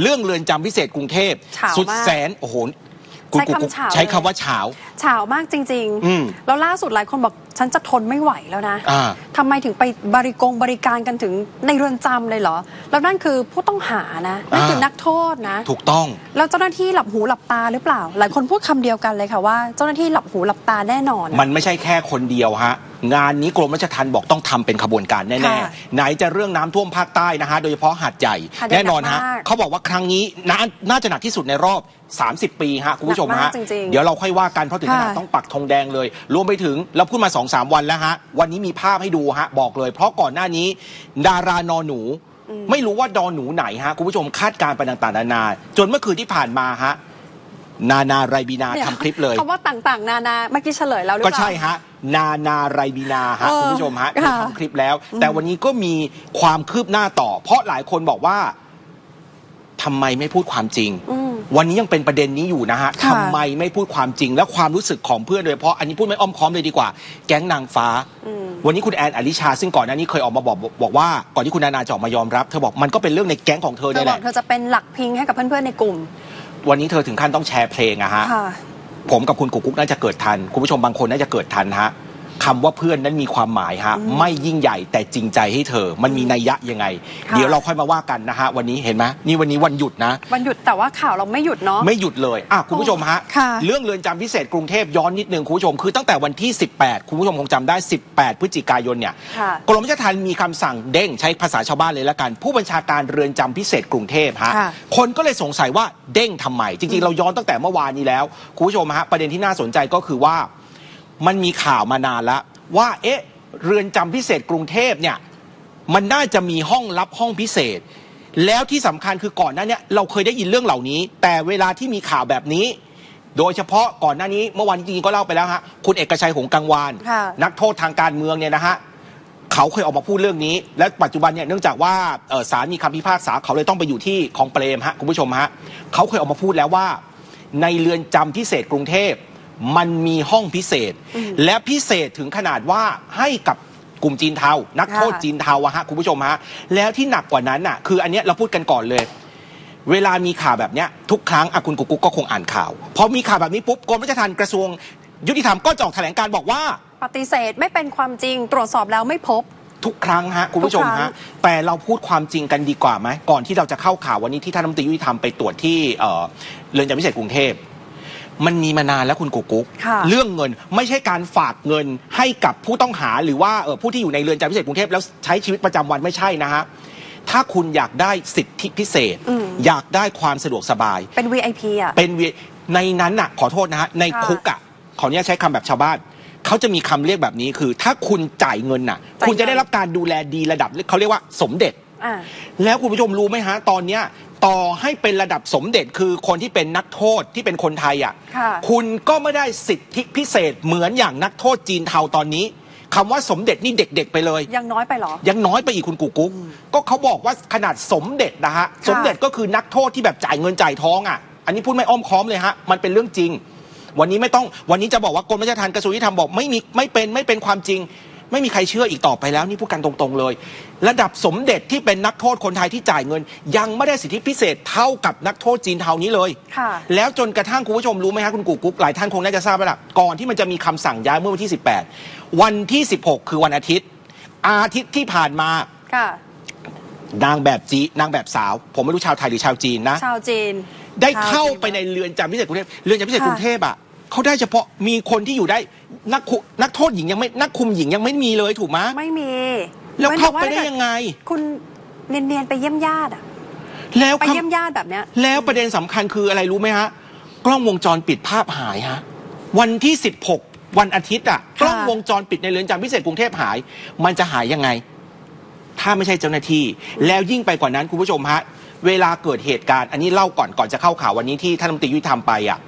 เรื่องเรือนจำพิเศษกรุงเทพเฉามาก สุดแสนโอ้โหคุณใช้กุ๊กคำเฉาใช้เลยคำว่าเฉาเฉามากจริงอืม ๆ แล้วล่าสุดหลายคนบอก ฉันจะทนไม่ไหวแล้วนะอ่า ทำไมถึงไปบริกงบริการกันถึงในเรือนจำเลยเหรอ แล้วนั่นคือผู้ต้องหานะนั่นคือนักโทษนะ ถูกต้อง แล้วเจ้าหน้าที่หลับหูหลับตาหรือเปล่า หลายคนพูดคำเดียวกันเลยค่ะว่า เจ้าหน้าที่หลับหูหลับตาแน่นอน มันไม่ใช่แค่คนเดียวฮะ งานนี้กรมราชทัณฑ์บอกต้องทำเป็นขบวนการแน่ค่ะๆ ไหนจะเรื่องน้ำท่วมภาคใต้นะฮะ โดยเฉพาะหาดใหญ่ หาดใหญ่แน่นอนฮะ หนักมากเขาบอกว่าครั้งนี้น่าน่าจะหนักที่สุดในรอบ 30 ปีฮะคุณผู้ชมหนักมาฮะ กจริงๆเดี๋ยวเราค่อยว่ากันเพราะถึงขนาดค่ะ ต้องปักธงแดงเลย รวมไปถึงเราพูดมา2-3 วันแล้วฮะ วันนี้มีภาพให้ดูฮะ บอกเลย เพราะก่อนหน้านี้ ดารานอหนู ไม่รู้ว่าดอหนูไหนฮะ คุณผู้ชมคาดการณ์ไปต่างๆนานา จนเมื่อคืนที่ผ่านมาฮะ นานาไรบีนานี่ทำคลิปเลยคำว่าต่างๆ นานาเมื่อกี้เฉลยแล้วหรือก็เปล่าใช่ฮะนานาไรบีนาฮะเออคุณผู้ชมฮะค่ะทำคลิปแล้ว แต่วันนี้ก็มีความคืบหน้าต่อ เพราะหลายคนบอกว่า ทำไมไม่พูดความจริงอืมวันนี้ยังเป็นประเด็นนี้อยู่นะฮะค่ะ ทำไมไม่พูดความจริง และความรู้สึกของเพื่อนโดยเฉพาะอันนี้พูดไม่อ้อมค้อมเลยดีกว่า แก๊งนางฟ้าอืมวันนี้คุณแอนอลิชา ซึ่งก่อนหน้านี้เคยออกมาบอกบอกว่าก่อนที่คุณนานาจะออกมายอมรับเธอบอกมันก็เป็นเรื่องในแก๊งของเธอเธอเนี่ยบแหอกละเธอจะเป็นหลักพิงให้กับเพื่อนๆในกลุ่มวันนี้เธอถึงขั้นต้องแชร์เพลงอะฮะ ค่ะ ผมกับคุณกุ๊กกุ๊กน่าจะเกิดทัน คุณผู้ชมบางคนน่าจะเกิดทันฮะ คำว่าเพื่อนนั้นมีความหมายฮะอืมไม่ยิ่งใหญ่แต่จริงใจให้เธอ มันมีนัยยะยังไง ค่ะ เดี๋ยวเราค่อยมาว่ากันนะฮะวันนี้เห็นไหมนี่วันนี้วันหยุดนะ วันหยุดแต่ว่าข่าวเราไม่หยุดเนาะ ไม่หยุดเลยอะคุณผู้ชมฮะ ค่ะเรื่องเรือนจำพิเศษกรุงเทพย้อนนิดนึงคุณผู้ชม คือตั้งแต่วันที่ 18 คุณผู้ชมคงจำได้ 18 พฤศจิกายนเนี่ย ค่ะ กรมราชทัณฑ์มีคำสั่งเด้งใช้ภาษาชาวบ้านเลยละกัน ผู้บัญชาการเรือนจำพิเศษกรุงเทพฮะ ค่ะ คนก็เลยสงสัยว่าเด้งทำไม จริงๆ เราย้อนตั้งแต่เมื่อวานนี้แล้ว คุณผู้ชมฮะ ประเด็นที่น่าสนใจก็คือว่า มันมีข่าวมานานแล้วว่าเอ๊ะเรือนจำพิเศษกรุงเทพเนี่ยมันน่าจะมีห้องลับห้องพิเศษ แล้วที่สำคัญคือก่อนหน้าเนี้เราเคยได้ยินเรื่องเหล่านี้ แต่เวลาที่มีข่าวแบบนี้ โดยเฉพาะก่อนหน้านี้เมื่อวานจริงๆก็เล่าไปแล้วฮะคุณเอกชัยหงส์กังวาน ค่ะ นักโทษทางการเมืองเนี่ยนะฮะเขาเคยออกมาพูดเรื่องนี้ และปัจจุบันเนี่ยเนื่องจากว่าเอ่อศาลมีคำพิพากษาเขาเลยต้องไปอยู่ที่คลองเปรมฮะคุณผู้ชมฮะเขาเคยออกมาพูดแล้วว่า ในเรือนจำพิเศษกรุงเทพ มันมีห้องพิเศษ และพิเศษถึงขนาดว่าให้กับกลุ่มจีนเทา นักโทษค่ะจีนเทาอะฮะคุณผู้ชมฮะ แล้วที่หนักกว่านั้นน่ะคืออันเนี้ยเราพูดกันก่อนเลย เวลามีข่าวแบบเนี้ยทุกครั้งอะคุณกุ๊กกุ๊กก็คงอ่านข่าว พอมีข่าวแบบนี้ปุ๊บกรมราชทัณฑ์กระทรวง ยุติธรรมก็จะออกแถลงการบอกว่า ปฏิเสธไม่เป็นความจริงตรวจสอบแล้วไม่พบทุกครั้งฮะคุณผู้ชมทุกครั้ฮะงแต่เราพูดความจริงกันดีกว่าไหมก่อนที่เราจะเข้าข่าววันนี้ที่ท่านรัฐมนตรียุติธรรมไปตรวจที่เอ่อเรือนจำพิเศษกรุงเทพ มันมีมานานแล้วคุณกุ๊กกุ๊กค่ะเรื่องเงินไม่ใช่การฝากเงินให้กับผู้ต้องหาหรือว่าเอ่อผู้ที่อยู่ในเรือนจำพิเศษกรุงเทพแล้วใช้ชีวิตประจำวันไม่ใช่นะฮะถ้าคุณอยากได้สิทธิพิเศษ อืม อยากได้ความสะดวกสบาย เป็น VIP อะ เป็นเวในนั้นน่ะขอโทษนะฮะในค่ะคุกอะขออนุญาตใช้คำแบบชาวบ้านเขาจะมีคำเรียกแบบนี้คือ ถ้าคุณจ่ายเงินน่ะ จ่ายเงิน คุณจะได้รับการดูแลดีระดับเขาเรียกว่าสมเด็จ อ่า แล้วคุณผู้ชมรู้ไหมฮะ ตอนเนี้ย ต่อให้เป็นระดับสมเด็จคือคนที่เป็นนักโทษที่เป็นคนไทยอะค่ะคุณก็ไม่ได้สิทธิพิเศษเหมือนอย่างนักโทษจีนเทาตอนนี้คำว่าสมเด็จนี่เด็กๆไปเลย ยังน้อยไปเหรอ ยังน้อยไปอีกคุณกูกุ๊กก็เขาบอกว่าขนาดสมเด็จนะฮะสมเด็จก็คือนักโทษที่แบบจ่ายเงินจ่ายทองอะ อันนี้พูดไม่อ้อมค้อมเลยฮะมันเป็นเรื่องจริง วันนี้ไม่ต้องวันนี้จะบอกว่ากรมราชทัณฑ์กระทรวงยุติธรรมบอกไม่มีไม่เป็นไม่เป็นความจริง ไม่มีใครเชื่ออีกต่อไปแล้วนี่พูดกันตรงๆเลย ระดับสมเด็จที่เป็นนักโทษคนไทยที่จ่ายเงิน ยังไม่ได้สิทธิพิเศษเท่ากับนักโทษจีนเทานี้เลยค่ะแล้วจนกระทั่งคุณผู้ชมรู้ไหมฮะคุณกูกุ๊กหลายท่านคงน่าจะทราบแล้วล่ะก่อนที่มันจะมีคำสั่งย้ายเมื่อวันที่ 18 วันที่ 16 คือวันอาทิตย์ อาทิตย์ที่ผ่านมาค่ะนางแบบจีนางแบบสาว ผมไม่รู้ชาวไทยหรือชาวจีนนะ ชาวจีน ได้เข้าไปในเรือนจำพิเศษกรุงเทพเรือนจำพิเศษค่ะกรุงเทพอะ เขาได้เฉพาะมีคนที่อยู่ได้นักคุนักโทษหญิงยังไม่นักคุมหญิงยังไม่มีเลยถูกไหมไม่มีแล้วว้นเข้าแต่ไปได้ยังไง คุณเนียนๆไปเยี่ยมญาติอะแล้วไปคำเยี่ยมญาติแบบเนี้ย แล้วประเด็นสำคัญคืออะไรรู้ไหมฮะ กล้องวงจรปิดภาพหายฮะ วันที่ 16 วันอาทิตย์อะค่ะกล้องวงจรปิดในเรือนจำพิเศษกรุงเทพหาย มันจะหายยังไง ถ้าไม่ใช่เจ้าหน้าที่ แล้วยิ่งไปกว่านั้นคุณผู้ชมฮะ เวลาเกิดเหตุการณ์อันนี้เล่าก่อนก่อนจะเข้าข่าววันนี้ที่ท่านรัฐมนตรียุติธรรมไปอะ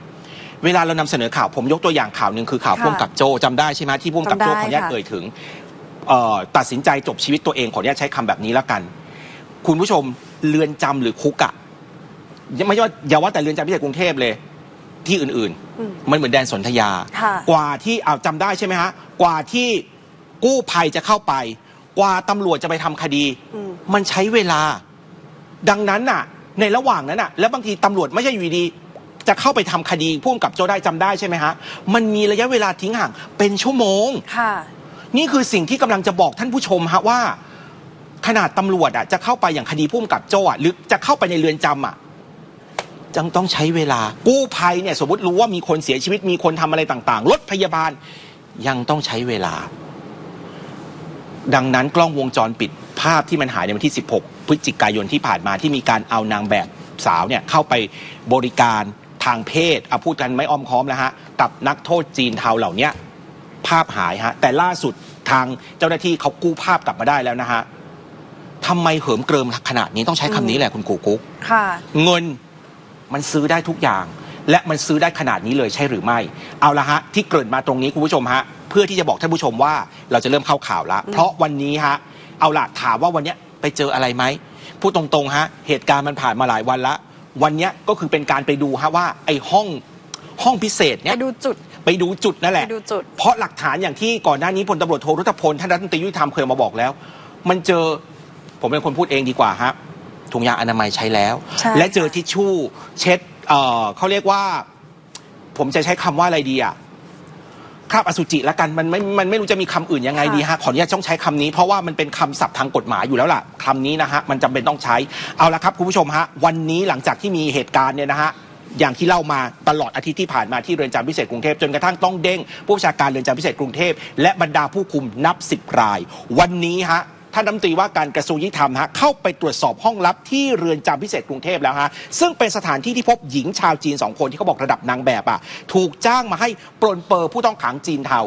เวลาเรานำเสนอข่าวผมยกตัวอย่างข่าวหนึ่งคือข่าวค่ะพ่วงกับโจจำได้ใช่ไหมที่พ่วงกับโจจำได้ขออนุญาตค่ะ เอ่ยถึงเอ่อตัดสินใจจบชีวิตตัวเองขออนุญาตใช้คำแบบนี้แล้วกัน คุณผู้ชมเรือนจำหรือคุกอะไม่ใช่ว่าอย่าว่าแต่เรือนจำพิเศษกรุงเทพเลย ที่อื่นอืมๆ มันเหมือนแดนสนธยา ค่ะ กว่าที่เอาจำได้ใช่ไหมฮะ กว่าที่กู้ภัยจะเข้าไป กว่าตำรวจจะไปทำคดี อืม มันใช้เวลา ดังนั้นน่ะ ในระหว่างนั้นอะ แล้วบางทีตำรวจไม่ใช่อยู่ดีๆ จะเข้าไปทำคดีพ่วงกับโจได้จำได้ใช่ไหมฮะมันมีระยะเวลาทิ้งห่างเป็นชั่วโมงค่ะ นี่คือสิ่งที่กำลังจะบอกท่านผู้ชมฮะว่า ขนาดตำรวจอะจะเข้าไปอย่างคดีพุ่มกับโจ้อะหรือจะเข้าไปในเรือนจำอะจังต้องใช้เวลากู้ภัยเนี่ยสมมติรู้ว่ามีคนเสียชีวิตมีคนทำอะไรต่างๆรถพยาบาลยังต้องใช้เวลา ดังนั้นกล้องวงจรปิดภาพที่มันหายในวันที่ 16 พฤศจิกายนที่ผ่านมาที่มีการเอานางแบบสาวเนี่ยเข้าไปบริการ ทางเพศเอาพูดกันไม่อ้อมค้อมแล้วฮะกับนักโทษจีนเทาเหล่าเนี้ยภาพหายฮะแต่ล่าสุดทางเจ้าหน้าที่เขากู้ภาพกลับมาได้แล้วนะฮะทำไมเหิมเกริมขนาดนี้ต้องใช้คำนี้แหละคุณกูกุ๊กค่ะเงินมันซื้อได้ทุกอย่าง และมันซื้อได้ขนาดนี้เลยใช่หรือไม่ เอาละฮะ ที่เกริ่นมาตรงนี้คุณผู้ชมฮะ เพื่อที่จะบอกท่านผู้ชมว่าเราจะเริ่มเข้าข่าวละเพราะวันนี้ฮะ เอาล่ะถามว่าวันเนี้ยไปเจออะไรไหมพูดตรงๆฮะ เหตุการณ์มันผ่านมาหลายวันละ วันเนี้ยก็คือเป็นการไปดูฮะว่าไอ้ห้องห้องพิเศษไปเนี้ยดูจุด ไปดูจุดนั่นแหละ ไปดูจุด เพราะหลักฐานอย่างที่ก่อนหน้านี้พลตำรวจโทรุตพลท่านรัฐมนตรียุติธรรมเคยมาบอกแล้ว มันเจอผมเป็นคนพูดเองดีกว่าฮะถุงยางอนามัยใช้แล้ว ใช่ และเจอค่ะทิชชู่เช็ดเอ่อเขาเรียกว่า ผมจะใช้คำว่าอะไรดีอะ คราบอสุจิละกันมันไม่มันไม่รู้จะมีคำอื่นยังไงดีฮะขออนุญาตต้องใช้คำนี้ เพราะว่ามันเป็นคำศัพท์ทางกฎหมายอยู่แล้วล่ะคำนี้นะฮะมันจำเป็นต้องใช้เอาละครับคุณผู้ชมฮะวันนี้หลังจากที่มีเหตุการณ์เนี่ยนะฮะอย่างที่เล่ามาตลอดอาทิตย์ที่ผ่านมาที่เรือนจำพิเศษกรุงเทพจนกระทั่งต้องเด้งผู้บัญชาการเรือนจำพิเศษกรุงเทพและบรรดาผู้คุมนับสิบราย วันนี้ฮะท่านรัฐมนตรีว่าการกระทรวงยุติธรรมฮะเข้าไปตรวจสอบห้องลับที่เรือนจำพิเศษกรุงเทพแล้วฮะซึ่งเป็นสถานที่ที่พบหญิงชาวจีนสองคนที่เขาบอกระดับนางแบบอะถูกจ้างมาให้ปลนเปอร์ผู้ต้องขังจีนเทา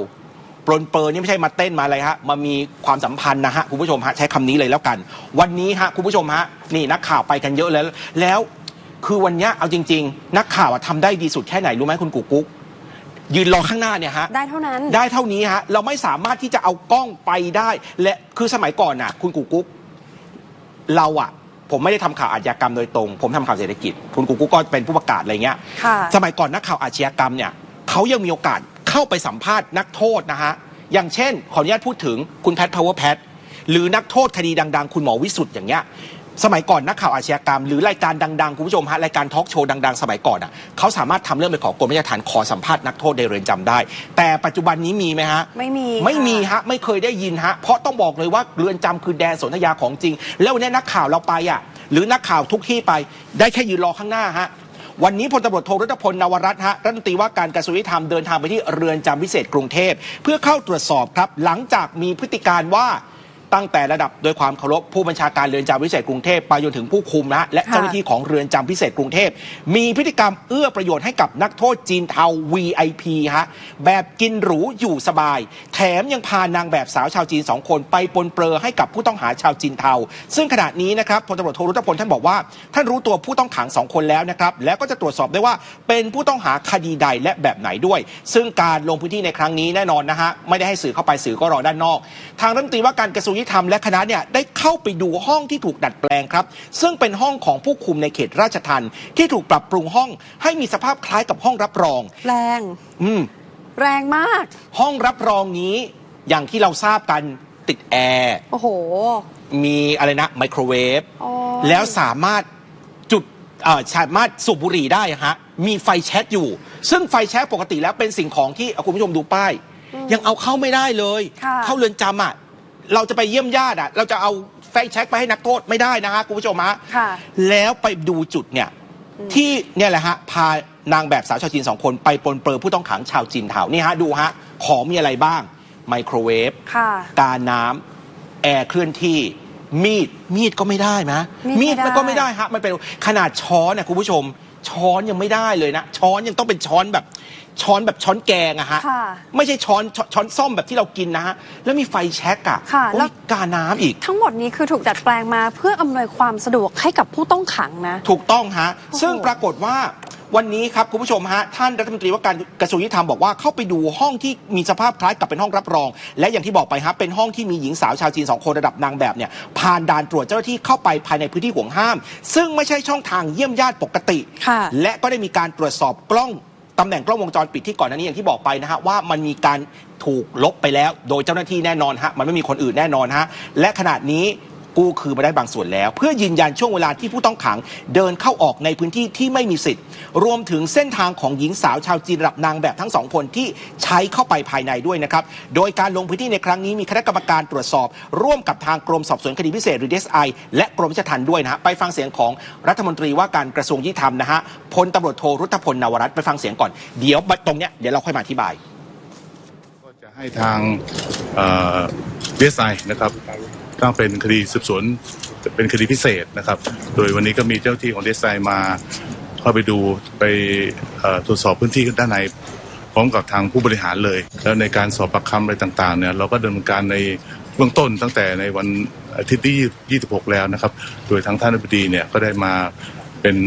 ปลนเปอร์นี่ไม่ใช่มาเต้นมาอะไรฮะมามีความสัมพันธ์นะฮะคุณผู้ชมฮะใช้คำนี้เลยแล้วกัน วันนี้ฮะคุณผู้ชมฮะนี่นักข่าวไปกันเยอะแล้ว แล้วคือวันนี้เอาจริง ๆ นักข่าวอะทำได้ดีสุดแค่ไหนรู้ไหมคุณกุ๊กกุ๊ก ยืนรอข้างหน้าเนี่ยฮะได้เท่านั้น ได้เท่านี้ฮะเราไม่สามารถที่จะเอากล้องไปได้ และคือสมัยก่อนน่ะ คุณกูกุ๊กเราอะผมไม่ได้ทำข่าวอาชญากรรมโดยตรง ผมทำข่าวเศรษฐกิจ คุณกูกุ๊กก็เป็นผู้ประกาศอะไรเงี้ย ค่ะ สมัยก่อนนักข่าวอาชญากรรมเนี่ยเขายังมีโอกาสเข้าไปสัมภาษณ์นักโทษนะฮะ อย่างเช่น ขออนุญาตพูดถึงคุณแพทพาวเวอร์แพทหรือนักโทษคดีดัง ๆ คุณหมอวิสุทธ์อย่างเงี้ย สมัยก่อนนักข่าวอาชญากรรม หรือรายการดังๆ คุณผู้ชมฮะรายการทอล์กโชว์ดังๆ สมัยก่อนอะเขาสามารถทำเรื่องไปขอกรมราชทัณฑ์ขอสัมภาษณ์นักโทษในเรือนจำได้ แต่ปัจจุบันนี้มีไหมฮะไม่มีไม่มีค่ะฮะไม่เคยได้ยินฮะเพราะต้องบอกเลยว่าเรือนจำคือแดนสนธยาของจริง แล้ววันนี้นักข่าวเราไปอะหรือนักข่าวทุกที่ไปได้แค่ยืนรอข้างหน้าฮะวันนี้พลตำรวจโทรัตพลนวรัตน์ฮะรัฐมนตรีว่าการกระทรวงยุติธรรมเดินทางไปที่เรือนจำพิเศษกรุงเทพ เพื่อเข้าตรวจสอบครับ หลังจากมีพฤติการว่า ตั้งแต่ระดับโดยความเคารพผู้บัญชาการเรือนจำพิเศษกรุงเทพไปจนถึงผู้คุมนะฮะและเจ้าหน้าที่ของเรือนจำพิเศษกรุงเทพมีพฤติกรรมเอื้อประโยชน์ให้กับนักโทษจีนเทา VIP ฮะแบบกินหรูอยู่สบาย แถมยังพานางแบบสาวชาวจีนสองคนไปปนเปื้อให้กับผู้ต้องหาชาวจีนเทา ซึ่งขณะนี้นะครับพลตำรวจโทรุตพลท่านบอกว่า ท่านรู้ตัวผู้ต้องขังสองคนแล้วนะครับแล้วก็จะตรวจสอบได้ว่าเป็นผู้ต้องหาคดีใดและแบบไหนด้วย ซึ่งการลงพื้นที่ในครั้งนี้แน่นอนนะฮะไม่ได้ให้สื่อเข้าไปสื่อก็รอด้านนอก ทางรัฐมนตรีว่าการกระทรวงยุติธรรมและคณะเนี่ยได้เข้าไปดูห้องที่ถูกดัดแปลงครับ ซึ่งเป็นห้องของผู้คุมในเขตราชทัณฑ์ที่ถูกปรับปรุงห้อง ให้มีสภาพคล้ายกับห้องรับรอง แรง อืม แรงมาก ห้องรับรองนี้อย่างที่เราทราบกันติดแอร์โอ้โห มีอะไรนะไมโครเวฟโอ้ย แล้วสามารถจุดเอ่อสามารถสูบบุหรี่ได้ฮะมีไฟแช็กอยู่ ซึ่งไฟแช็กปกติแล้วเป็นสิ่งของที่เอาคุณผู้ชมดูป้าย ยังเอาเข้าไม่ได้เลย ค่ะ เข้าเรือนจำอะ เราจะไปเยี่ยมญาติอะ เราจะเอาไฟแช็กไปให้นักโทษไม่ได้นะฮะคุณผู้ชมฮะค่ะแล้วไปดูจุดเนี่ยที่เนี่ยแหละฮะพานางแบบสาวชาวจีนสองคนไปปลนเปลือผู้ต้องขังชาวจีนเถานี่ฮะดูฮะของมีอะไรบ้าง ไมโครเวฟค่ะกาน้ำแอร์เคลื่อนที่ มีดมีดก็ไม่ได้นะมีดไม่มันได้ก็ไม่ได้ฮะมันเป็นขนาดช้อนนะคุณผู้ชม ช้อนยังไม่ได้เลยนะ ช้อนยังต้องเป็นช้อนแบบช้อนแบบช้อนแกงอะฮะ ค่ะ ไม่ใช่ช้อนช้อนช้อนซ่อมแบบที่เรากินนะฮะ แล้วมีไฟแช็กอะค่ะโอ้ยแล้ว กาน้ำอีก ทั้งหมดนี้คือถูกดัดแปลงมาเพื่ออำนวยความสะดวกให้กับผู้ต้องขังนะ ถูกต้องฮะ โอ้โหซึ่งปรากฏว่า วันนี้ครับคุณผู้ชมฮะท่านรัฐมนตรีว่าการกระทรวงยุติธรรมบอกว่าเข้าไปดูห้องที่มีสภาพคล้ายกับเป็นห้องรับรอง และอย่างที่บอกไปฮะเป็นห้องที่มีหญิงสาวชาวจีนสองคนระดับนางแบบเนี่ยผ่านด่านตรวจเจ้าหน้าที่เข้าไปภายในพื้นที่ห่วงห้าม ซึ่งไม่ใช่ช่องทางเยี่ยมญาติปกติค่ะและก็ได้มีการตรวจสอบกล้องตำแหน่งกล้องวงจรปิดที่ก่อนหน้านี้อย่างที่บอกไปนะฮะว่ามันมีการถูกลบไปแล้ว โดยเจ้าหน้าที่แน่นอนฮะมันไม่มีคนอื่นแน่นอนฮะและขณะนี้ กู้คืนมาได้บางส่วนแล้ว เพื่อยืนยันช่วงเวลาที่ผู้ต้องขังเดินเข้าออกในพื้นที่ที่ไม่มีสิทธิ์ รวมถึงเส้นทางของหญิงสาวชาวจีนระดับนางแบบทั้งสองคนที่ใช้เข้าไปภายในด้วยนะครับ โดยการลงพื้นที่ในครั้งนี้มีคณะกรรมการตรวจสอบ ร่วมกับทางกรมสอบสวนคดีพิเศษหรือ DSI และกรมราชทัณฑ์ด้วยนะฮะไปฟังเสียงของรัฐมนตรีว่าการกระทรวงยุติธรรมนะฮะพลตำรวจโทรุตพลนวรัตน์ไปฟังเสียงก่อนเดี๋ยวตรงเนี้ยเดี๋ยวเราค่อยมาอธิบายก็จะให้ทางดีเอสไอนะครับ ตั้งเป็นคดีสืบสวนเป็นคดีพิเศษนะครับ โดยวันนี้ก็มีเจ้าที่ของเอสไอมาเข้าไปดูไปตรวจสอบพื้นที่ด้านในพร้อมกับทางผู้บริหารเลย แล้วในการสอบปากคำอะไรต่างๆเนี่ยเราก็ดำเนินการในเบื้องต้นตั้งแต่ในวันอาทิตย์ที่26 แล้วนะครับ โดยทางท่านอธิบดีเนี่ยก็ได้มาเป็น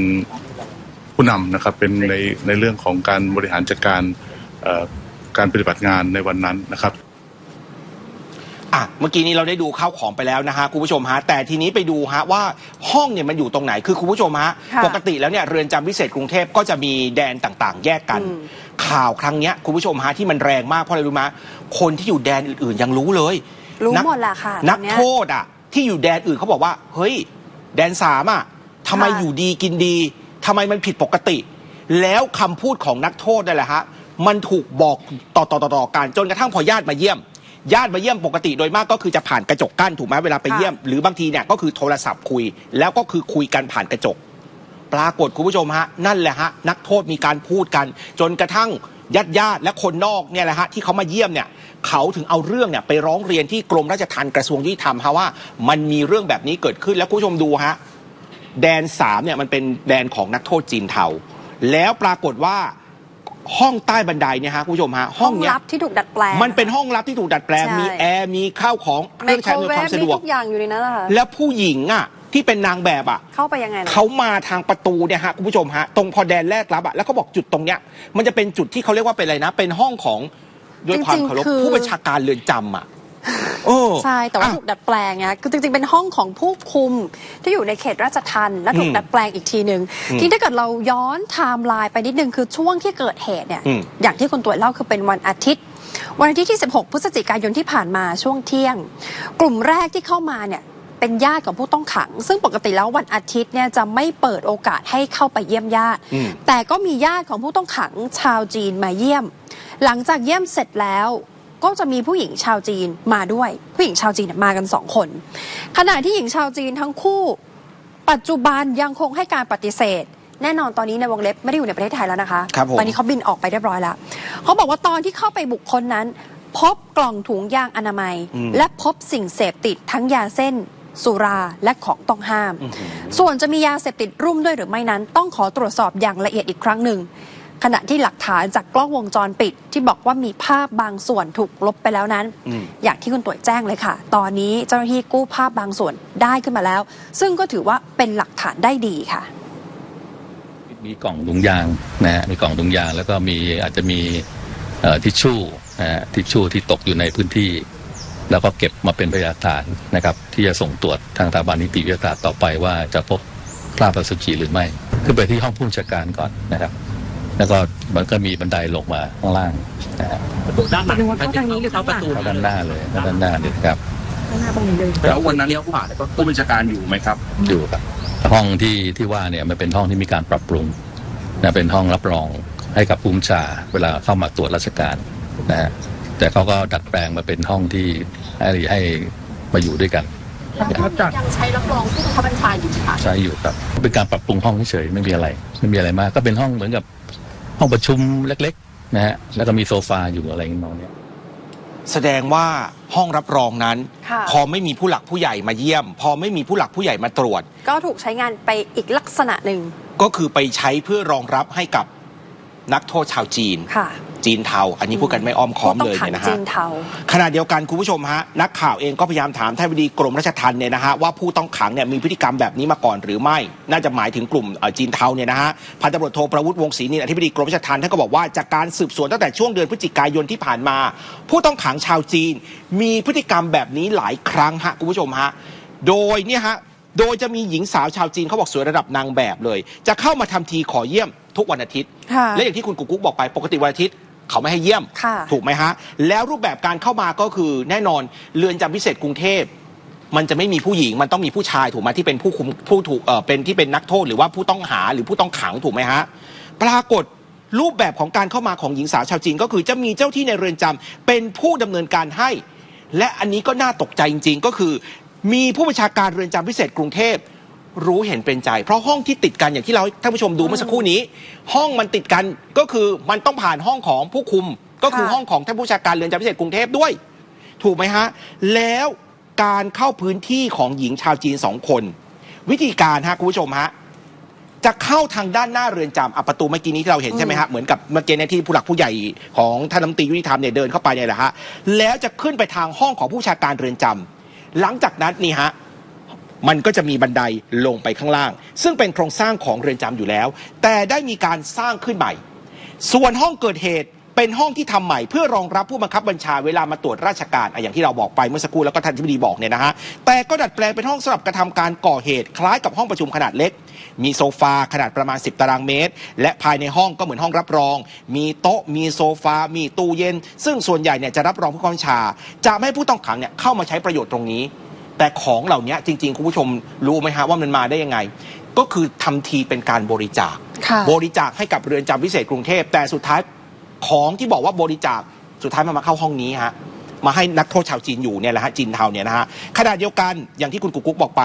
ผู้นำนะครับเป็นในในเรื่องของการบริหารจัดการการปฏิบัติงานในวันนั้นนะครับ อะเมื่อกี้นี้เราได้ดูข้าวของไปแล้วนะฮะคุณผู้ชมฮะแต่ทีนี้ไปดูฮะว่าห้องเนี่ยมันอยู่ตรงไหนคือคุณผู้ชมฮะค่ะปกติแล้วเนี่ยเรือนจำพิเศษกรุงเทพก็จะมีแดนต่างๆ แยกกัน อืม ข่าวครั้งเนี้ยคุณผู้ชมฮะที่มันแรงมากเพราะอะไรรู้ไหมคนที่อยู่แดนอื่นๆยังรู้เลยรู้นัก หมดแหละค่ะนักตอนเนี้ยโทษอะที่อยู่แดนอื่นเขาบอกว่า เฮ้ย แดนสามอะทำไมค่ะอยู่ดีกินดีทำไมมันผิดปกติ แล้วคำพูดของนักโทษนั่นแหละฮะมันถูกบอกต่อต่อต่อต่อกันจนกระทั่งพอญาติมาเยี่ยม ญาติมาเยี่ยมปกติโดยมากก็คือจะผ่านกระจกกั้นถูกไหมเวลาไปค่ะเยี่ยม หรือบางทีเนี่ยก็คือโทรศัพท์คุย แล้วก็คือคุยกันผ่านกระจก ปรากฏคุณผู้ชมฮะ นั่นแหละฮะ นักโทษมีการพูดกัน จนกระทั่งญาติญาติๆและคนนอกเนี่ยแหละฮะที่เขามาเยี่ยมเนี่ยเขาถึงเอาเรื่องเนี่ยไปร้องเรียนที่กรมราชทัณฑ์กระทรวงยุติธรรมฮะว่า มันมีเรื่องแบบนี้เกิดขึ้นแล้วคุณผู้ชมดูฮะแดนสามเนี่ยมันเป็นแดนของนักโทษจีนเทาแล้วปรากฏว่า ห้องใต้บันไดเนี่ยฮะคุณผู้ชมฮะห้ห้อองงเนี้ยลับที่ถูกดัดแปลง มันเป็นห้องลับที่ถูกดัดแปลงใช่ มีแอร์มีข้าวของเคไมรื่องโคใช้รอำนวยเวความฟสะมีดวก ทุกอย่างอยู่ในนั้นนะคะแล้วผู้หญิงอะที่เป็นนางแบบอะ เข้าไปยังไงนะเขามาทางประตูเนี่ยฮะคุณผู้ชมฮะตรงพอแดนแรกรับอะแล้วเขาบอกจุดตรงเนี้ยมันจะเป็นจุดที่เขาเรียกว่าเป็นอะไรนะ เป็นห้องของด้วยความจริงๆเคารพคือ ผู้บัญชาการเรือนจำอะ โอ้ใช่แต่ว่าอะถูกดัดแปลงไงคือจริงๆเป็นห้องของผู้คุมที่อยู่ในเขตราชทัณฑ์และถูกอืมดัดแปลงอีกทีหนึ่งอืมที่ถ้าเกิดเราย้อนไทม์ไลน์ไปนิดนึงคือช่วงที่เกิดเหตุเนี่ยอืมอย่างที่คุณตรวจเล่าคือเป็นวันอาทิตย์วันอาทิตย์ที่ 16 พฤศจิกายนที่ผ่านมาช่วงเที่ยง กลุ่มแรกที่เข้ามาเนี่ยเป็นญาติของผู้ต้องขัง ซึ่งปกติแล้ววันอาทิตย์เนี่ยจะไม่เปิดโอกาสให้เข้าไปเยี่ยมญาติอืมแต่ก็มีญาติของผู้ต้องขังชาวจีนมาเยี่ยม หลังจากเยี่ยมเสร็จแล้ว ก็จะมีผู้หญิงชาวจีนมาด้วย ผู้หญิงชาวจีนเนี่ยมากันสองคน ขณะที่หญิงชาวจีนทั้งคู่ ปัจจุบันยังคงให้การปฏิเสธ แน่นอนตอนนี้ในวงเล็บไม่ได้อยู่ในประเทศไทยแล้วนะคะครับผมตอนนี้เขาบินออกไปเรียบร้อยแล้วเขาบอกว่าตอนที่เข้าไปบุคคลนั้น พบกล่องถุงยางอนามัยอืมและพบสิ่งเสพติดทั้งยาเส้นสุราและของต้องห้ามอื้อหือส่วนจะมียาเสพติดร่วมด้วยหรือไม่นั้น ต้องขอตรวจสอบอย่างละเอียดอีกครั้งหนึ่ง ขณะที่หลักฐานจากกล้องวงจรปิด ที่บอกว่ามีภาพบางส่วนถูกลบไปแล้วนั้นอืมอย่างที่คุณตรวจแจ้งเลยค่ะ ตอนนี้เจ้าหน้าที่กู้ภาพบางส่วนได้ขึ้นมาแล้ว ซึ่งก็ถือว่าเป็นหลักฐานได้ดีค่ะ มีกล่องถุงยางนะฮะมีกล่องถุงยางแล้วก็มีอาจจะมีเอ่อทิชชู่นะฮะทิชชู่ที่ตกอยู่ในพื้นที่ แล้วก็เก็บมาเป็นพยานฐานนะครับ ที่จะส่งตรวจทางสถาบันนิติวิทยาศาสตร์ต่อไปว่าจะพบคราบอสุจิหรือไม่ ขึ้นไปที่ห้องผู้บัญชาการก่อนนะครับ แล้วก็มันก็มีบันไดลงมาข้างล่างนะฮะด้านหลังดูว่าเข้าทางนี้หรือเข้าประตูเข้าด้านหน้าเลยเข้าด้านหน้าเลยนะครับข้างหน้าตรงนี้เลยแล้ววันนั้นเลี้ยวขวาแล้วก็ผู้บัญชาการอยู่ไหมครับ อยู่ครับ ห้องที่ที่ว่าเนี่ยมันเป็นห้องที่มีการปรับปรุงนะเป็นห้องรับรองให้กับผู้บัญชาเวลาเข้ามาตรวจราชการนะฮะแต่เขาก็ดัดแปลงมาเป็นห้องที่ให้ให้มาอยู่ด้วยกันยังใช้รับรองผู้บังคับบัญชาอยู่ค่ะใช้อยู่ครับ เป็นการปรับปรุงห้องเฉยๆไม่มีอะไร ไม่มีอะไรมากก็เป็นห้องเหมือนกับ ห้องประชุมเล็กๆนะฮะแล้วก็มีโซฟาอยู่อะไรอย่างเงี้ยแสดงว่าห้องรับรองนั้นค่ะพอไม่มีผู้หลักผู้ใหญ่มาเยี่ยม พอไม่มีผู้หลักผู้ใหญ่มาตรวจ ก็ถูกใช้งานไปอีกลักษณะหนึ่ง ก็คือไปใช้เพื่อรองรับให้กับนักโทษชาวจีนค่ะ จีนเทา อันนี้พูดกันไม่อ้อมค้อมผู้ต้เลองยขังเนี่ยนะจีฮะนเทาขณะเดียวกันคุณผู้ชมฮะนักข่าวเองก็พยายามถามท่านบดีกรมราชทัณฑ์เนี่ยนะฮะว่าผู้ต้องขังเนี่ยมีพฤติกรรมแบบนี้มาก่อนหรือไม่ น่าจะหมายถึงกลุ่มเอ่อจีนเทาเนี่ยนะฮะพันตำรวจโทประวุฒิวงศรีนินอธิบดีกรมราชทัณฑ์ท่านก็บอกว่าจากการสืบสวนตั้งแต่ช่วงเดือนพฤศจิกายนที่ผ่านมา ผู้ต้องขังชาวจีน มีพฤติกรรมแบบนี้หลายครั้งฮะคุณผู้ชมฮะโดยเนี่ยฮะโดยจะมีหญิงสาวชาวจีนเขาบอกสวยระดับนางแบบเลย จะเข้ามาทำทีขอเยี่ยมทุกวันอาทิตย์ค่ะและอย่างที่คุณกุ๊กกุ๊กบอกไปปกติวันอาทิตย์ เขาไม่ให้เยี่ยม ค่ะถูกไหมฮะ แล้วรูปแบบการเข้ามาก็คือแน่นอนเรือนจำพิเศษกรุงเทพ มันจะไม่มีผู้หญิงมันต้องมีผู้ชายถูกไหมที่เป็นผู้คุมผู้ถูกเออเป็นที่เป็นนักโทษหรือว่าผู้ต้องหาหรือผู้ต้องขังถูกไหมฮะปรากฏรูปแบบของการเข้ามาของหญิงสาวชาวจีนก็คือจะมีเจ้าที่ในเรือนจำเป็นผู้ดำเนินการให้ และอันนี้ก็น่าตกใจจริง ๆ ก็คือ มีผู้บัญชาการเรือนจำพิเศษกรุงเทพ รู้เห็นเป็นใจ เพราะห้องที่ติดกันอย่างที่เราให้ท่านผู้ชมดูเมื่อสักครู่นี้ ห้องมันติดกันก็คือมันต้องผ่านห้องของผู้คุม ก็คือค่ะ ห้องของท่านผู้บัญชาการเรือนจำพิเศษกรุงเทพด้วย ถูกไหมฮะ แล้วการเข้าพื้นที่ของหญิงชาวจีนสองคน วิธีการฮะคุณผู้ชมฮะ จะเข้าทางด้านหน้าเรือนจำอะประตูเมื่อกี้นี้ที่เราเห็นใช่ไหมฮะ เหมือนกับเมื่อกี้เนี่ยที่ผู้หลักผู้ใหญ่ของท่านรัฐมนตรียุติธรรมเนี่ยเดินเข้าไปเนี่ยแหละฮะ แล้วจะขึ้นไปทางห้องของผู้บัญชาการเรือนจำหลังจากนั้นนี่ฮะ มันก็จะมีบันไดลงไปข้างล่าง ซึ่งเป็นโครงสร้างของเรือนจำอยู่แล้ว แต่ได้มีการสร้างขึ้นใหม่ ส่วนห้องเกิดเหตุเป็นห้องที่ทำใหม่เพื่อรองรับผู้บังคับบัญชาเวลามาตรวจราชการอย่างที่เราบอกไปเมื่อสักครู่แล้วก็ท่านที่ดีบอกเนี่ยนะฮะแต่ก็ดัดแปลงเป็นห้องสำหรับกระทำการก่อเหตุ คล้ายกับห้องประชุมขนาดเล็ก มีโซฟาขนาดประมาณ 10 ตารางเมตร และภายในห้องก็เหมือนห้องรับรอง มีโต๊ะ มีโซฟา มีตู้เย็น ซึ่งส่วนใหญ่เนี่ยจะรับรองผู้บังคับบัญชา จะไม่ให้ผู้ต้องขังเนี่ยเข้ามาใช้ประโยชน์ตรงนี้ แต่ของเหล่านี้จริง ๆ คุณผู้ชมรู้ไหมฮะว่ามันมาได้ยังไง ก็คือทำทีเป็นการบริจาคค่ะบริจาคให้กับเรือนจำพิเศษกรุงเทพ แต่สุดท้ายของที่บอกว่าบริจาคสุดท้ายมันมาเข้าห้องนี้ฮะมาให้นักโทษชาวจีนอยู่เนี่ยแหละฮะจีนเทาเนี่ยนะฮะขณะเดียวกันอย่างที่คุณกุ๊กกุ๊กบอกไป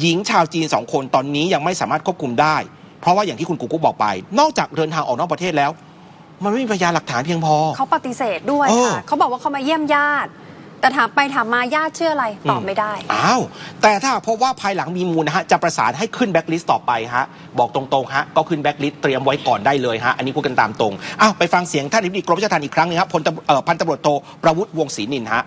หญิงชาวจีนสองคนตอนนี้ยังไม่สามารถควบคุมได้ เพราะว่าอย่างที่คุณกุ๊กกุ๊กบอกไป นอกจากเดินทางออกนอกประเทศแล้ว มันไม่มีพยานหลักฐานเพียงพอ เขาปฏิเสธด้วยเออค่ะเขาบอกว่าเขามาเยี่ยมญาติ แต่ถามไปถามมาญาติเชื่ออะไรตอบไม่ได้ อ้าว แต่ถ้าหากพบว่าภายหลังมีมูลนะฮะ จะประสานให้ขึ้นแบ็กลิสต์ต่อไปฮะ บอกตรงๆฮะ ก็ขึ้นแบ็กลิสต์เตรียมไว้ก่อนได้เลยฮะ อันนี้พูดกันตามตรง อ้าว ไปฟังเสียงท่านอธิบดีกรมราชทัณฑ์อีกครั้งหนึงครับพลตำเอ่อพันตำรวจโทประวุฒิวงศ์ศรีนินฮะ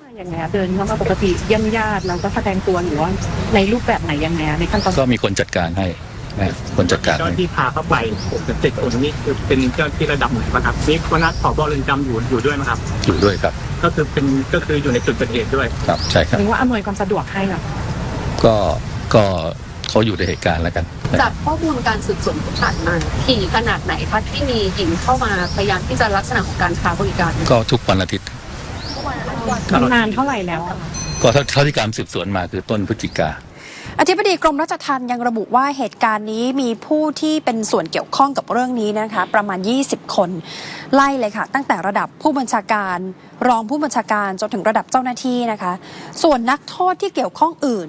มาอย่างไงอะเดินเข้ามาปกติเยี่ยมญาติแล้วก็แสดงตัวหรือว่าในรูปแบบไหนยังไงอะในขั้นตอนก็มีคนจัดการให้ นะคนจัดการเจ้าหให้น้าที่พาเข้าไปเจ็ดคนนี้คือเป็นเจ้าหน้าที่ระดับไหนบ้างครับนี่คณะผบเรือนจำอยู่อยู่ด้วยไหมครับ อยู่ด้วยครับ ก็คือเป็นก็คืออยู่ในจุดเกิดเหตุด้วยครับใช่ครับหรือว่าอำนวยความสะดวกให้เหรอก็ก็เขาอยู่ในเหตุการณ์แล้วกันนะจากข้อมูลการสืบสวนที่ผ่านมาถี่ขนาดไหนคะที่มีหญิงเข้ามาพยายามที่จะลักษณะของการค้าบริการ ก็ทุกวันอาทิตย์นานเท่าไหร่แล้วอะก็เท่าเท่าที่การสืบสวนมาคือต้นพฤศจิกา อธิบดีกรมราชทัณฑ์ยังระบุว่าเหตุการณ์นี้มีผู้ที่เป็นส่วนเกี่ยวข้องกับเรื่องนี้นะคะ ประมาณ 20 คนไล่เลยค่ะ ตั้งแต่ระดับผู้บัญชาการ รองผู้บัญชาการจนถึงระดับเจ้าหน้าที่นะคะ ส่วนนักโทษที่เกี่ยวข้องอื่น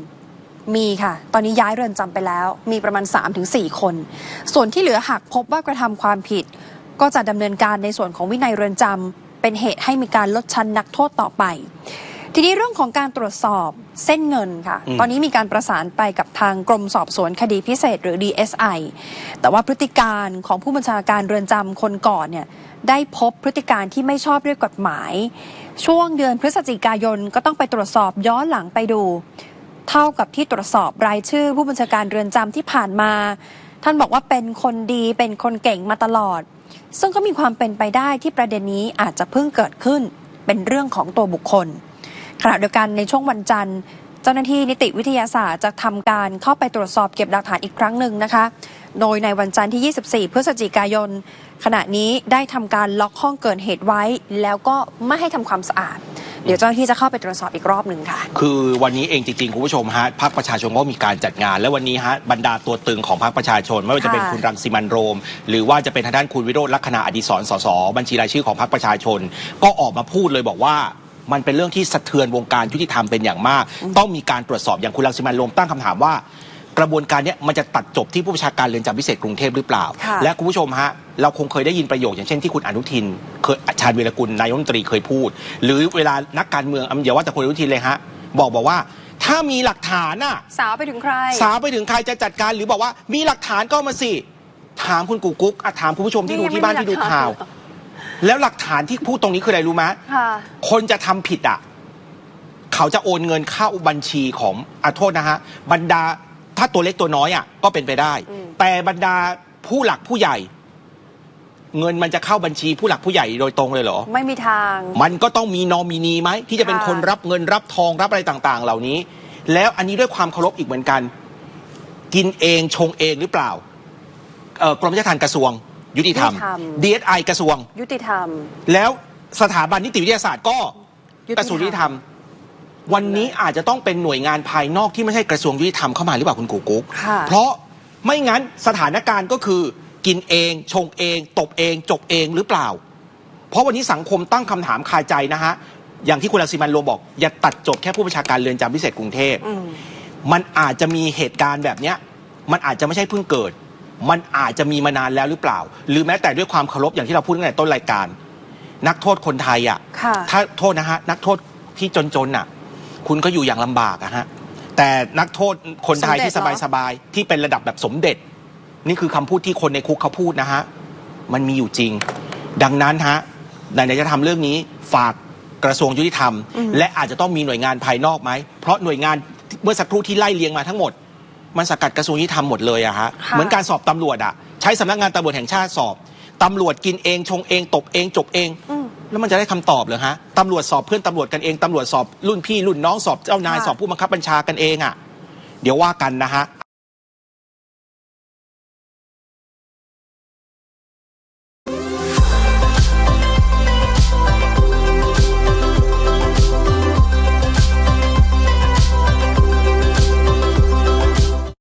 มีค่ะ ตอนนี้ย้ายเรือนจำไปแล้ว มีประมาณ 3-4 คน ส่วนที่เหลือหากพบว่ากระทำความผิด ก็จะดำเนินการในส่วนของวินัยเรือนจำเป็นเหตุให้มีการลดชั้นนักโทษต่อไป ทีนี้เรื่องของการตรวจสอบเส้นเงินค่ะอืมตอนนี้มีการประสานไปกับทางกรมสอบสวนคดีพิเศษหรือ DSI แต่ว่าพฤติการของผู้บัญชาการเรือนจำคนก่อนเนี่ยได้พบพฤติการที่ไม่ชอบด้วยกฎหมาย ช่วงเดือนพฤศจิกายนก็ต้องไปตรวจสอบย้อนหลังไปดู เท่ากับที่ตรวจสอบรายชื่อ ผู้บัญชาการเรือนจำที่ผ่านมา ท่านบอกว่าเป็นคนดีเป็นคนเก่งมาตลอด ซึ่งก็มีความเป็นไปได้ที่ประเด็นนี้อาจจะเพิ่งเกิดขึ้น เป็นเรื่องของตัวบุคคล ขณะเดียวกันในช่วงวันจันทร์ เจ้าหน้าที่นิติวิทยาศาสตร์จะทำการเข้าไปตรวจสอบเก็บหลักฐานอีกครั้งหนึ่งนะคะ โดยในวันจันทร์ที่ 24 พฤศจิกายน ขณะนี้ได้ทำการล็อกห้องเกิดเหตุไว้ แล้วก็ไม่ให้ทำความสะอาดเดี๋ยวเจ้าหน้าที่จะเข้าไปตรวจสอบอีกรอบหนึ่งค่ะ คือวันนี้เองจริงๆ คุณผู้ชมฮะพรรคประชาชนก็มีการจัดงาน และวันนี้ฮะบรรดาตัวตึงของพรรคประชาชน ไม่ว่าจะเป็นคุณรังสิมันโรม หรือว่าจะเป็นทางด้านคุณวิโรจน์ลักษณะอดีศรสสบัญชีรายชื่อของพรรคประชาชน ก็ออกมาพูดเลยบอกว่า มันเป็นเรื่องที่สะเทือนวงการยุติธรรมเป็นอย่างมาก ต้องมีการตรวจสอบอย่างคุณรังสิมันต์โรมตั้งคำถามว่า กระบวนการเนี้ยมันจะตัดจบที่ผู้บัญชาการเรือนจำพิเศษกรุงเทพหรือเปล่า ค่ะ และคุณผู้ชมฮะเราคงเคยได้ยินประโยคอย่างเช่นที่คุณอนุทินเคยชาญวีรกุลนายกรัฐมนตรีเคยพูด หรือเวลานักการเมืองอย่าว่าแต่คุณอนุทินเลยฮะบอกบอกว่า ถ้ามีหลักฐานน่ะ สาวไปถึงใคร สาวไปถึงใครจะจัดการหรือบอกว่ามีหลักฐานก็เอามาสิ ถามคุณกูกุ๊กอะถามคุณผู้ชมที่ดูที่บ้านที่ดูข่าว แล้วหลักฐานที่พูดตรงนี้คืออะไรรู้ไหมค่ะ คนจะทำผิดอะ เขาจะโอนเงินเข้าบัญชีของอาโทษนะฮะ บรรดาถ้าตัวเล็กตัวน้อยอะก็เป็นไปได้ อืม แต่บรรดาผู้หลักผู้ใหญ่ เงินมันจะเข้าบัญชีผู้หลักผู้ใหญ่โดยตรงเลยเหรอ ไม่มีทาง มันก็ต้องมีนอมินีไหม ที่จะเป็นค่ะคนรับเงินรับทองรับอะไรต่างๆ เหล่านี้ แล้วอันนี้ด้วยความเคารพอีกเหมือนกัน กินเองชงเองหรือเปล่าเอ่อกรมราชทัณฑ์กระทรวง ยุติธรรม DSI กระทรวง ยุติธรรม แล้วสถาบันนิติวิทยาศาสตร์ก็ยุติธรรมกระทรวงยุติธรรม วันนี้อาจจะต้องเป็นหน่วยงานภายนอกที่ไม่ใช่กระทรวงยุติธรรมเข้ามาหรือเปล่าคุณกูกุ๊กค่ะเพราะไม่งั้นสถานการณ์ก็คือกินเอง ชงเอง ตบเอง จบเองหรือเปล่า เพราะวันนี้สังคมตั้งคำถามคาใจนะฮะ อย่างที่คุณรังสิมันต์โรมบอก อย่าตัดจบแค่ผู้บัญชาการเรือนจำพิเศษกรุงเทพอืมมันอาจจะมีเหตุการณ์แบบเนี้ย มันอาจจะไม่ใช่เพิ่งเกิด มันอาจจะมีมานานแล้วหรือเปล่า หรือแม้แต่ด้วยความเคารพอย่างที่เราพูดตั้งแต่ต้นรายการ นักโทษคนไทยอะค่ะถ้าโทษนะฮะนักโทษที่จนๆน่ะ คุณก็อยู่อย่างลำบากอะฮะแต่นักโทษคนไทยที่สมเด็จเหรอสบายๆที่เป็นระดับแบบสมเด็จ นี่คือคำพูดที่คนในคุกเขาพูดนะฮะมันมีอยู่จริง ดังนั้นฮะไหนๆจะทำเรื่องนี้ฝากกระทรวงยุติธรรม และอาจจะต้องมีหน่วยงานภายนอกไหมเพราะหน่วยงานเมื่อสักครู่ที่ไล่เลียงมาทั้งหมด มันสกัดกระทรวงยุติธรรมหมดเลยอะฮะค่ะเหมือนการสอบตำรวจอะใช้สำนักงานตำรวจแห่งชาติสอบตำรวจกินเองชงเอง ตบเองจบเองอืมแล้วมันจะได้คำตอบเหรอฮะตำรวจสอบเพื่อนตำรวจกันเองตำรวจสอบรุ่นพี่รุ่นน้องสอบเจ้านายค่ะสอบผู้บังคับบัญชากันเองอะ่ะเดี๋ยวว่ากันนะฮะ